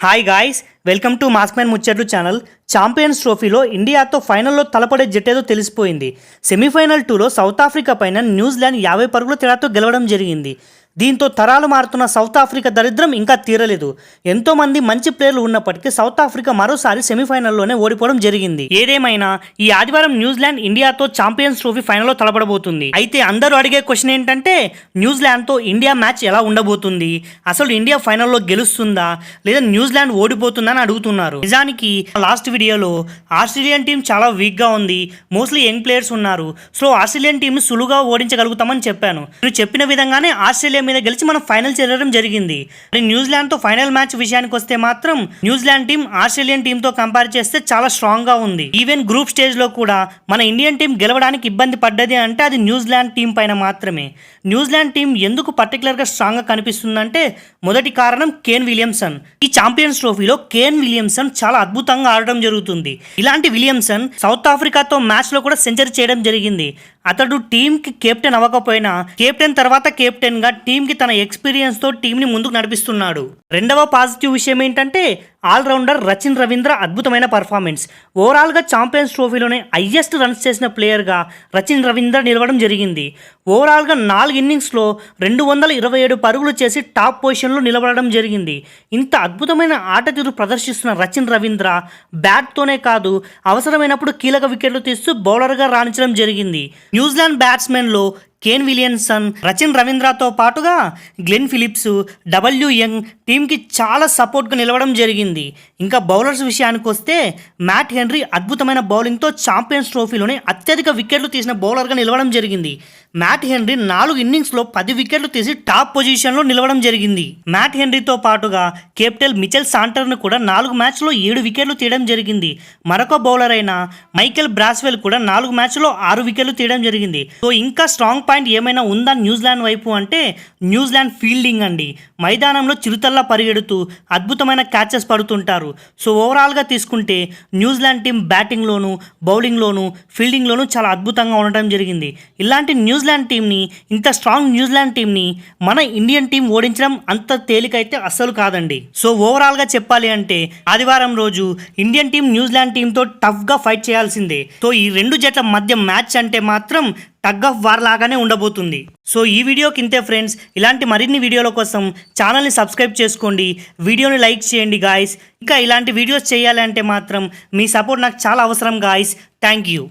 Hi guys welcome to Maskmen ముచ్చట్లు channel. Champions ట్రోఫీలో ఇండియాతో ఫైనల్లో తలపడే జట్టేదో తెలిసిపోయింది. సెమీఫైనల్ టూలో సౌత్ ఆఫ్రికా పైన న్యూజిలాండ్ యాభై పరుగుల తేడాతో గెలవడం జరిగింది. దీంతో తరాలు మారుతున్న సౌత్ ఆఫ్రికా దరిద్రం ఇంకా తీరలేదు. ఎంతోమంది మంచి ప్లేయర్లు ఉన్నప్పటికీ సౌత్ ఆఫ్రికా మరోసారి సెమీఫైనల్లోనే ఓడిపోవడం జరిగింది. ఏదేమైనా ఈ ఆదివారం న్యూజిలాండ్ ఇండియాతో ఛాంపియన్స్ ట్రోఫీ ఫైనల్లో తలపడబోతుంది. అయితే అందరూ అడిగే క్వశ్చన్ ఏంటంటే న్యూజిలాండ్తో ఇండియా మ్యాచ్ ఎలా ఉండబోతుంది? అసలు ఇండియా ఫైనల్లో గెలుస్తుందా? లేదా న్యూజిలాండ్ ఓడిపోతుందా? ఉందని అడుగుతున్నారు. నిజానికి లాస్ట్ వీడియోలో ఆస్ట్రేలియన్ టీం చాలా వీక్గా ఉంది. మోస్ట్లీ యంగ్ ప్లేయర్స్ ఉన్నారు. సో ఆస్ట్రేలియన్ టీం సులువుగా ఓడించగలుగుతామని చెప్పాను. నేను చెప్పిన విధంగానే ఆస్ట్రేలియా మీద గెలిచి మనం ఫైనల్ చేరడం జరిగింది. మరి న్యూజిలాండ్తో ఫైనల్ మ్యాచ్ విషయానికి వస్తే మాత్రం న్యూజిలాండ్ టీం ఆస్ట్రేలియన్ టీంతో కంపేర్ చేస్తే చాలా స్ట్రాంగ్గా ఉంది. ఈవెన్ గ్రూప్ స్టేజ్లో కూడా మన ఇండియన్ టీం గెలవడానికి ఇబ్బంది పడ్డది అంటే అది న్యూజిలాండ్ టీం పైన మాత్రమే. న్యూజిలాండ్ టీం ఎందుకు పర్టికులర్గా స్ట్రాంగ్గా కనిపిస్తుందంటే మొదటి కారణం కేన్ విలియమ్సన్. ఈ ఛాంపియన్స్ ట్రోఫీలో కేన్ విలియమ్సన్ చాలా అద్భుతంగా ఆడడం జరుగుతుంది. ఇలాంటి విలియమ్సన్ సౌత్ ఆఫ్రికాతో మ్యాచ్లో కూడా సెంచరీ చేయడం జరిగింది. అతడు టీంకి కెప్టెన్ అవ్వకపోయినా కెప్టెన్ తర్వాత కెప్టెన్గా టీంకి తన ఎక్స్పీరియన్స్తో టీంని ముందుకు నడిపిస్తున్నాడు. రెండవ పాజిటివ్ విషయం ఏంటంటే ఆల్రౌండర్ రచిన్ రవీంద్ర అద్భుతమైన పర్ఫార్మెన్స్. ఓవరాల్గా ఛాంపియన్స్ ట్రోఫీలోనే హయ్యెస్ట్ రన్స్ చేసిన ప్లేయర్గా రచిన్ రవీంద్ర నిలవడం జరిగింది. ఓవరాల్గా నాలుగు ఇన్నింగ్స్లో రెండు వందల ఇరవై ఏడు పరుగులు చేసి టాప్ పొజిషన్లో నిలబడడం జరిగింది. ఇంత అద్భుతమైన ఆట తీరు ప్రదర్శిస్తున్న రచిన్ రవీంద్ర బ్యాట్తోనే కాదు అవసరమైనప్పుడు కీలక వికెట్లు తీస్తూ బౌలర్గా రాణించడం జరిగింది. న్యూజిలాండ్ బ్యాట్స్మెన్లో కేన్ విలియన్సన్ రచిన్ రవీంద్రతో పాటుగా గ్లెన్ ఫిలిప్స్ డబ్ల్యూ యంగ్ టీంకి చాలా సపోర్ట్గా నిలవడం జరిగింది. ఇంకా బౌలర్స్ విషయానికి వస్తే మ్యాట్ హెన్రీ అద్భుతమైన బౌలింగ్తో ఛాంపియన్స్ ట్రోఫీలోనే అత్యధిక వికెట్లు తీసిన బౌలర్గా నిలవడం జరిగింది. మ్యాట్ హెన్రీ నాలుగు ఇన్నింగ్స్లో పది వికెట్లు తీసి టాప్ పొజిషన్లో నిలవడం జరిగింది. మ్యాట్ హెన్రీతో పాటుగా కెప్టెన్ మిచెల్ సాంటర్ను కూడా నాలుగు మ్యాచ్లో ఏడు వికెట్లు తీయడం జరిగింది. మరొక బౌలర్ అయిన మైకెల్ బ్రాస్వెల్ కూడా నాలుగు మ్యాచ్లో ఆరు వికెట్లు తీయడం జరిగింది. సో ఇంకా స్ట్రాంగ్ పాయింట్ ఏమైనా ఉందా న్యూజిలాండ్ వైపు అంటే న్యూజిలాండ్ ఫీల్డింగ్ అండి. మైదానంలో చిరుతల్లా పరిగెడుతూ అద్భుతమైన క్యాచెస్ పడుతుంటారు. సో ఓవరాల్గా తీసుకుంటే న్యూజిలాండ్ టీం బ్యాటింగ్లోను బౌలింగ్లోను ఫీల్డింగ్లోను చాలా అద్భుతంగా ఉండటం జరిగింది. ఇలాంటి న్యూజిలాండ్ టీంని ఇంత స్ట్రాంగ్ న్యూజిలాండ్ టీంని మన ఇండియన్ టీం ఓడించడం అంత తేలికైతే అస్సలు కాదండి. సో ఓవరాల్గా చెప్పాలి అంటే ఆదివారం రోజు ఇండియన్ టీం న్యూజిలాండ్ టీంతో టఫ్గా ఫైట్ చేయాల్సిందే. సో ఈ రెండు జట్ల మధ్య మ్యాచ్ అంటే మాత్రం టగ్ ఆఫ్ వార్ లాగానే ఉండబోతుంది. సో ఈ వీడియోకి ఇంతే ఫ్రెండ్స్ ఇలాంటి మరిన్ని వీడియోల కోసం ఛానల్ని సబ్స్క్రైబ్ చేసుకోండి వీడియోని లైక్ చేయండి గాయస్. ఇంకా ఇలాంటి వీడియోస్ చేయాలంటే మాత్రం మీ సపోర్ట్ నాకు చాలా అవసరం గాయస్. Thank you.